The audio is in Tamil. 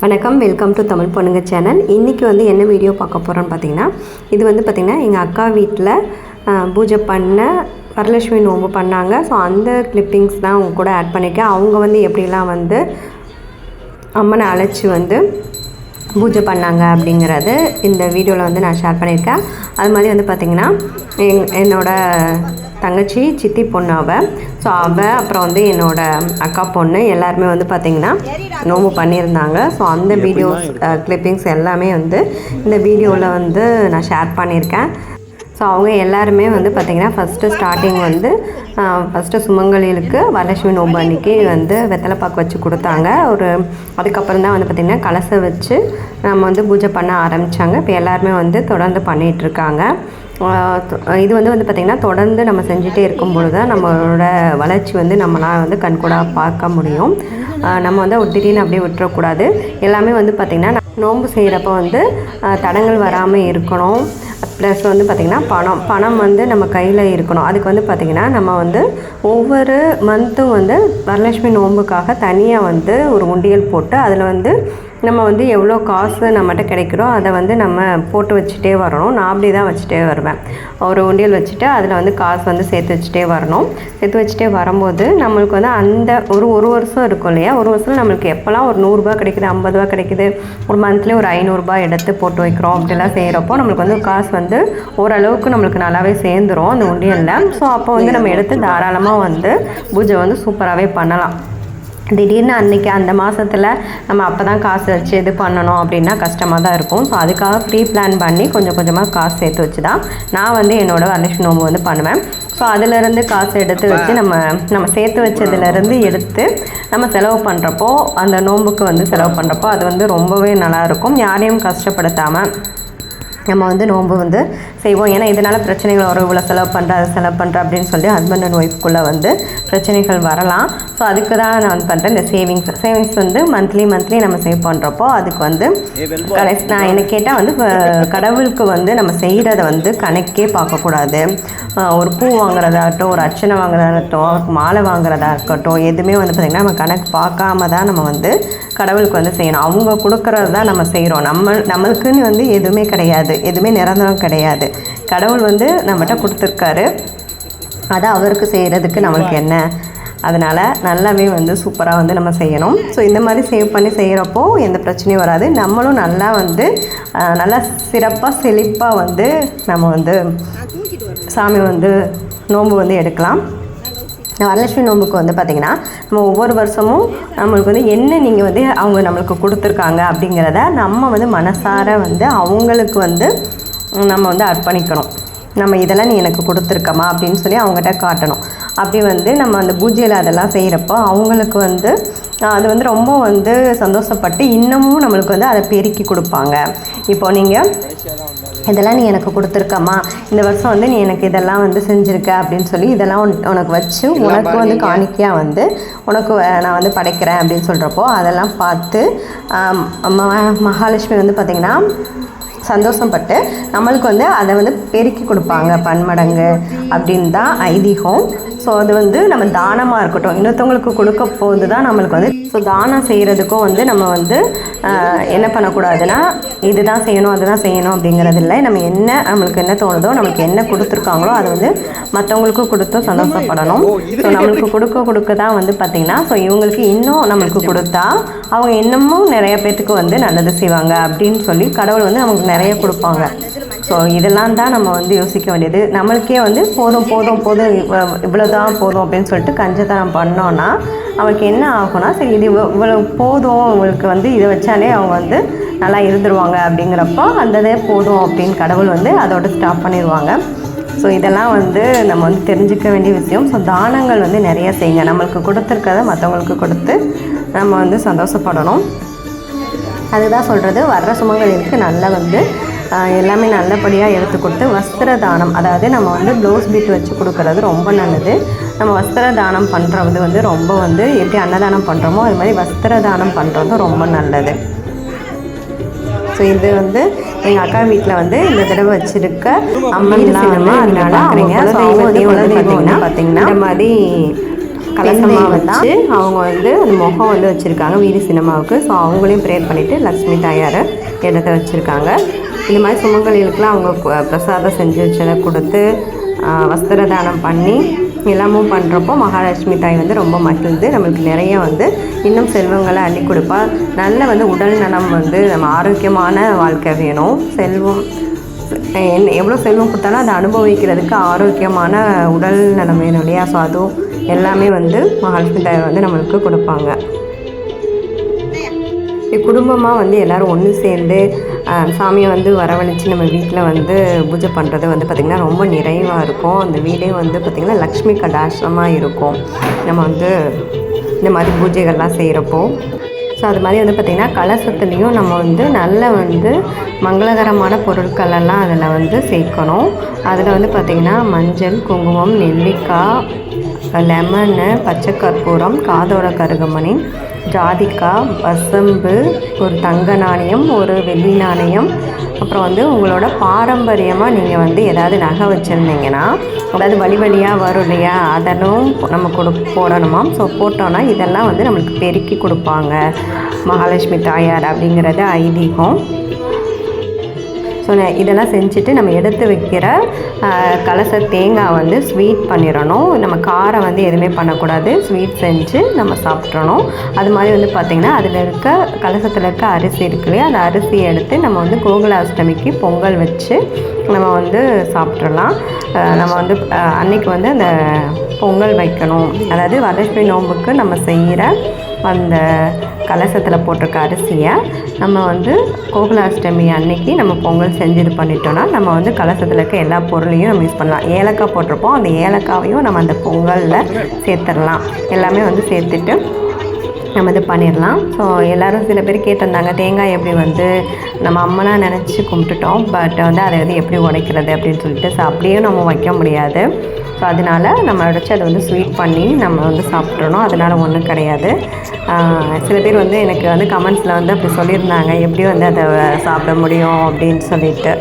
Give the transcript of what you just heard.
வணக்கம் வெல்கம் டு தமிழ் பொண்ணுங்க சேனல். இன்றைக்கி வந்து என்ன வீடியோ பார்க்க போகிறோன்னு பார்த்தீங்கன்னா இது வந்து பார்த்திங்கன்னா எங்கள் அக்கா வீட்டில் பூஜை பண்ண வரலட்சுமி நோம்பு பண்ணாங்க. ஸோ அந்த கிளிப்பிங்ஸ் தான் அவங்க கூட ஆட் பண்ணியிருக்கேன் அவங்க வந்து எப்படிலாம் வந்து அம்மனை அழைச்சி வந்து பூஜை பண்ணாங்க அப்படிங்கிறது இந்த வீடியோவில் வந்து நான் ஷேர் பண்ணியிருக்கேன். அது மாதிரி வந்து பார்த்திங்கன்னா என் என்னோட தங்கச்சி சித்தி பொண்ணு அவள் ஸோ அவள் அப்புறம் வந்து என்னோட அக்கா பொண்ணு எல்லாருமே வந்து பார்த்திங்கன்னா நோம்பு பண்ணியிருந்தாங்க. ஸோ அந்த வீடியோஸ் கிளிப்பிங்ஸ் எல்லாமே வந்து இந்த வீடியோவில் வந்து நான் ஷேர் பண்ணியிருக்கேன். ஸோ அவங்க எல்லாருமே வந்து பார்த்திங்கன்னா ஃபஸ்ட்டு ஸ்டார்டிங் வந்து ஃபஸ்ட்டு சுமங்கலிகளுக்கு வரலட்சுமி நோம்பு அன்னைக்கு வந்து வெத்தலைப்பாக்கு வச்சு கொடுத்தாங்க. ஒரு அதுக்கப்புறம் தான் வந்து பார்த்திங்கன்னா கலசை வச்சு நம்ம வந்து பூஜை பண்ண ஆரம்பித்தாங்க இப்போ எல்லாருமே வந்து தொடர்ந்து பண்ணிகிட்ருக்காங்க இது வந்து வந்து பார்த்திங்கன்னா தொடர்ந்து நம்ம செஞ்சுட்டே இருக்கும்பொழுது தான் நம்மளோட வளர்ச்சி வந்து நம்மளால் வந்து கண்கூடாக பார்க்க முடியும். நம்ம வந்து ஒரு திடீர்னு அப்படியே விட்டுறக்கூடாது. எல்லாமே வந்து பார்த்திங்கன்னா நோன்பு செய்கிறப்ப வந்து தடங்கள் வராமல் இருக்கணும். ப்ளஸ் வந்து பார்த்திங்கன்னா பணம். பணம் வந்து நம்ம கையில் இருக்கணும். அதுக்கு வந்து பார்த்திங்கன்னா நம்ம வந்து ஒவ்வொரு மந்த்தும் வந்து வரலட்சுமி நோன்புக்காக தனியாக வந்து ஒரு உண்டியல் போட்டு அதில் வந்து நம்ம வந்து எவ்வளோ காசு நம்மகிட்ட கிடைக்கிறோ அதை வந்து நம்ம போட்டு வச்சுட்டே வரணும். நான் அப்படி தான் வச்சுட்டே வருவேன். ஒரு உண்டியல் வச்சுட்டு அதில் வந்து காசு வந்து சேர்த்து வச்சுட்டே வரணும். சேர்த்து வச்சுட்டே வரும்போது நம்மளுக்கு வந்து அந்த ஒரு ஒரு வருஷம் இருக்கும் இல்லையா? ஒரு வருஷம் நம்மளுக்கு எப்போல்லாம் ஒரு நூறுரூபா கிடைக்குது ஐம்பது ரூபா கிடைக்குது ஒரு மந்த்லி ஒரு ஐநூறுரூபா எடுத்து போட்டு வைக்கிறோம் அப்படிலாம் செய்கிறப்போ நம்மளுக்கு வந்து காசு வந்து ஓரளவுக்கு நம்மளுக்கு நல்லாவே சேர்ந்துரும் அந்த உண்டியலில். ஸோ அப்போ வந்து நம்ம எடுத்து தாராளமாக வந்து பூஜை வந்து சூப்பராகவே பண்ணலாம். திடீர்னு அன்றைக்கி அந்த மாதத்தில் நம்ம அப்போ தான் காசு வச்சு இது பண்ணணும் அப்படின்னா கஷ்டமாக தான் இருக்கும். ஸோ அதுக்காக ப்ரீ பிளான் பண்ணி கொஞ்சம் கொஞ்சமாக காசு சேர்த்து வச்சு தான் நான் வந்து என்னோடய வரலட்சுமி நோம்பு வந்து பண்ணுவேன். ஸோ அதிலிருந்து காசு எடுத்து வச்சு நம்ம நம்ம சேர்த்து வச்சதுலேருந்து எடுத்து நம்ம செலவு பண்ணுறப்போ அந்த நோம்புக்கு வந்து செலவு பண்ணுறப்போ அது வந்து ரொம்பவே நல்லாயிருக்கும் யாரையும் கஷ்டப்படுத்தாமல் நம்ம வந்து நோன்பு வந்து செய்வோம். ஏன்னா இதனால் பிரச்சனைகள் வரும். இவ்வளோ செலவு பண்ணுற அதை செலவு பண்ணுற அப்படின்னு சொல்லி ஹஸ்பண்ட் அண்ட் ஒய்ஃப்குள்ளே வந்து பிரச்சனைகள் வரலாம். ஸோ அதுக்கு தான் நான் வந்து பண்ணுறேன் இந்த சேவிங்ஸ் சேவிங்ஸ் வந்து மந்த்லி மந்த்லி நம்ம சேவ் பண்ணுறப்போ அதுக்கு வந்து கடைசி நான் என்ன கேட்டால் வந்து கடவுளுக்கு வந்து நம்ம செய்கிறத வந்து கணக்கே பார்க்கக்கூடாது. ஒரு பூ வாங்குறதாகட்டும் ஒரு அர்ச்சனை வாங்குறதாகட்டும் ஒரு மாலை வாங்குறதா இருக்கட்டும் எதுவுமே வந்து பார்த்திங்கன்னா நம்ம கணக்கு பார்க்காம தான் நம்ம வந்து கடவுளுக்கு வந்து செய்யணும். அவங்க கொடுக்கறது தான் நம்ம செய்கிறோம் நம்ம நம்மளுக்குன்னு வந்து எதுவுமே கிடையாது. எதுவுமே நிரந்தரம் கிடையாது. கடவுள் வந்து நம்மகிட்ட கொடுத்துருக்காரு. அதை அவருக்கு செய்கிறதுக்கு நம்மளுக்கு என்ன? அதனால் நல்லாவே வந்து சூப்பராக வந்து நம்ம செய்யணும். ஸோ இந்த மாதிரி சேவ் பண்ணி செய்கிறப்போ எந்த பிரச்சனையும் வராது. நம்மளும் நல்லா வந்து நல்லா சிறப்பாக செழிப்பாக வந்து நம்ம வந்து சாமி வந்து நோன்பு வந்து எடுக்கலாம். வரலட்சுமி நோம்புக்கு வந்து பார்த்திங்கன்னா நம்ம ஒவ்வொரு வருஷமும் நம்மளுக்கு வந்து என்ன நீங்கள் வந்து அவங்க நம்மளுக்கு கொடுத்துருக்காங்க அப்படிங்கிறத நம்ம வந்து மனசார வந்து அவங்களுக்கு வந்து நம்ம வந்து அர்ப்பணிக்கணும். நம்ம இதெல்லாம் நீ எனக்கு கொடுத்துருக்கமா அப்படின்னு சொல்லி அவங்ககிட்ட காட்டணும். அப்படி வந்து நம்ம அந்த பூஜையில் அதெல்லாம் செய்கிறப்போ அவங்களுக்கு வந்து அது வந்து ரொம்ப வந்து சந்தோஷப்பட்டு இன்னமும் நம்மளுக்கு வந்து அதை பெருக்கி கொடுப்பாங்க. இப்போ நீங்கள் இதெல்லாம் நீ எனக்கு கொடுத்துருக்கம்மா. இந்த வருஷம் வந்து நீ எனக்கு இதெல்லாம் வந்து செஞ்சுருக்க அப்படின்னு சொல்லி இதெல்லாம் உன்- உனக்கு வச்சு உனக்கு வந்து காணிக்கையாக வந்து உனக்கு நான் வந்து படைக்கிறேன் அப்படின்னு சொல்கிறப்போ அதெல்லாம் பார்த்து மகாலட்சுமி வந்து பார்த்திங்கன்னா சந்தோஷப்பட்டு நம்மளுக்கு வந்து அதை வந்து பெருக்கி கொடுப்பாங்க. பன்மடங்கு அப்படின்னு தான் ஐதீகம். ஸோ அது வந்து நம்ம தானமாக இருக்கட்டும். இன்னொருத்தவங்களுக்கு கொடுக்க போது தான் நம்மளுக்கு வந்து ஸோ தானம் செய்கிறதுக்கும் வந்து நம்ம வந்து என்ன பண்ணக்கூடாதுன்னா இதுதான் செய்யணும் அதுதான் செய்யணும் அப்படிங்கிறது இல்லை நம்ம என்ன நம்மளுக்கு என்ன தோணுதோ நம்மளுக்கு என்ன கொடுத்துருக்காங்களோ அதை வந்து மற்றவங்களுக்கும் கொடுத்தும் சந்தோஷப்படணும். ஸோ நம்மளுக்கு கொடுக்க கொடுக்க தான் வந்து பார்த்திங்கன்னா ஸோ இவங்களுக்கு இன்னும் நம்மளுக்கு கொடுத்தா அவங்க இன்னமும் நிறைய பேர்த்துக்கு வந்து நல்லது செய்வாங்க அப்படின்னு சொல்லி கடவுள் வந்து நமக்கு நிறைய கொடுப்பாங்க. ஸோ இதெல்லாம் தான் நம்ம வந்து யோசிக்க வேண்டியது. நம்மளுக்கே வந்து போதும் போதும் போதும் இவ்வளோ தான் போதும் அப்படின்னு சொல்லிட்டு கஞ்சத்தனம் பண்ணோன்னா அவளுக்கு என்ன ஆகும்னா சரி இது இவ்வளோ போதும் அவங்களுக்கு வந்து இதை வச்சாலே அவங்க வந்து நல்லா இருந்துருவாங்க அப்படிங்கிறப்போ அந்த இதே போதும் அப்படின்னு கடவுள் வந்து அதோட ஸ்டாப் பண்ணிடுவாங்க ஸோ இதெல்லாம் வந்து நம்ம வந்து தெரிஞ்சுக்க வேண்டிய விஷயம். ஸோ தானங்கள் வந்து நிறைய செய்யுங்க. நம்மளுக்கு கொடுத்துருக்கத மற்றவங்களுக்கு கொடுத்து நம்ம வந்து சந்தோஷப்படணும். அதுதான் சொல்கிறது வர்ற சுமங்கலிகளுக்கு நல்லா வந்து எல்லாமே நல்லபடியாக எடுத்து கொடுத்து வஸ்திர தானம் அதாவது நம்ம வந்து ப்ளவுஸ் பீட் வச்சு கொடுக்கறது ரொம்ப நல்லது. நம்ம வஸ்திர தானம் பண்ணுறது வந்து ரொம்ப வந்து எப்படி அன்னதானம் பண்ணுறோமோ அது மாதிரி வஸ்திர தானம் பண்ணுறதும் ரொம்ப நல்லது. ஸோ இது வந்து எங்கள் அக்கா வீட்டில் வந்து இந்த தடவை வச்சிருக்க அம்மன் சின்னமா அதனால அவங்க பார்த்தீங்கன்னா பார்த்தீங்கன்னா இந்த மாதிரி கலசமாக வச்சு அவங்க வந்து அந்த முகம் வந்து வச்சுருக்காங்க. வீடு சினிமாவுக்கு. ஸோ அவங்களையும் ப்ரேயர் பண்ணிவிட்டு லக்ஷ்மி தாயாரை இடத்த வச்சுருக்காங்க. இந்த மாதிரி சுமங்கலிகளுக்கெலாம் அவங்க பிரசாதம் செஞ்சு வச்சதை கொடுத்து வஸ்திர தானம் பண்ணி எல்லாமும் பண்ணுறப்போ மகாலட்சுமி தாய் வந்து ரொம்ப மகிழ்ந்து நம்மளுக்கு நிறைய வந்து இன்னும் செல்வங்களை அள்ளி கொடுப்பா. நல்ல வந்து உடல் நலம் வந்து நம்ம ஆரோக்கியமான வாழ்க்கை வேணும். செல்வம் என்ன எவ்வளோ செல்வம் கொடுத்தாலும் அதை அனுபவிக்கிறதுக்கு ஆரோக்கியமான உடல் நலம் வேணும் இல்லையா? ஸோ அதுவும் எல்லாமே வந்து மகாலட்சுமி தாய் வந்து நம்மளுக்கு கொடுப்பாங்க. குடும்பமாக வந்து எல்லோரும் ஒன்று சேர்ந்து சாமியை வந்து வரவழைச்சு நம்ம வீட்டில் வந்து பூஜை பண்ணுறது வந்து பார்த்திங்கன்னா ரொம்ப நிறைவாக இருக்கும். அந்த வீடே வந்து பார்த்திங்கன்னா லக்ஷ்மி கடாசமாக இருக்கும். நம்ம வந்து இந்த மாதிரி பூஜைகள்லாம் செய்கிறப்போ ஸோ அது மாதிரி வந்து பார்த்திங்கன்னா கலசத்துலேயும் நம்ம வந்து நல்ல வந்து மங்களகரமான பொருட்களெல்லாம் அதில் வந்து சேர்க்கணும். அதில் வந்து பார்த்திங்கன்னா மஞ்சள் குங்குமம் நெல்லிக்காய் லெமனு பச்சை கற்பூரம் காதோட கருகமணி ஜாதிக்காய் வசம்பு ஒரு தங்க நாணயம் ஒரு வெள்ளி நாணயம். அப்புறம் வந்து உங்களோட பாரம்பரியமாக நீங்கள் வந்து ஏதாவது நகை வச்சுருந்தீங்கன்னா அதாவது வழி வழியாக வரும் இல்லையா? அதெல்லாம் நம்ம கொடு போடணுமா? ஸோ போட்டோன்னா இதெல்லாம் வந்து நம்மளுக்கு பெருக்கி கொடுப்பாங்க. மகாலட்சுமி தாயார் அப்படிங்கிறது ஐதீகம். ஸோ இதெல்லாம் செஞ்சுட்டு நம்ம எடுத்து வைக்கிற கலச தேங்காய் வந்து ஸ்வீட் பண்ணிடணும். நம்ம காரம் வந்து எதுவுமே பண்ணக்கூடாது. ஸ்வீட் செஞ்சு நம்ம சாப்பிட்றணும் அது மாதிரி வந்து பார்த்திங்கன்னா அதில் இருக்க கலசத்தில் இருக்க அரிசி இருக்கு இல்லையா? அந்த அரிசியை எடுத்து நம்ம வந்து கோகுலாஷ்டமிக்கு பொங்கல் வச்சு நம்ம வந்து சாப்பிட்றலாம் நம்ம வந்து ஆஹ், அன்னைக்கு வந்து அந்த பொங்கல் வைக்கணும். அதாவது வரலட்சுமி நோன்புக்கு நம்ம செய்கிற அந்த கலசத்தில் போட்டிருக்க அரிசியை நம்ம வந்து கோகுலாஷ்டமி அன்னைக்கு நம்ம பொங்கல் செஞ்சு இது பண்ணிட்டோம்னா நம்ம வந்து கலசத்தில் இருக்க எல்லா பொருளையும் நம்ம யூஸ் பண்ணலாம். ஏலக்காய் போட்டிருப்போம். அந்த ஏலக்காவையும் நம்ம அந்த பொங்கலில் சேர்த்துடலாம். எல்லாமே வந்து சேர்த்துட்டு நம்ம இது பண்ணிடலாம். ஸோ எல்லோரும் சில பேர் கேட்டிருந்தாங்க தேங்காய் எப்படி வந்து நம்ம அம்மனாக நினச்சி கும்பிட்டுட்டோம் பட் வந்து அதை வந்து எப்படி உடைக்கிறது அப்படின்னு சொல்லிட்டு. ஸோ அப்படியும் நம்ம வைக்க முடியாது. ஸோ அதனால் நம்ம அடைச்சி அதை வந்து ஸ்வீட் பண்ணி நம்ம வந்து சாப்பிட்றணும் அதனால் ஒன்றும் கிடையாது. சில பேர் வந்து எனக்கு வந்து கமெண்ட்ஸில் வந்து அப்படி சொல்லியிருந்தாங்க. எப்படி வந்து அதை சாப்பிட முடியும் அப்படின்னு சொல்லிட்டு.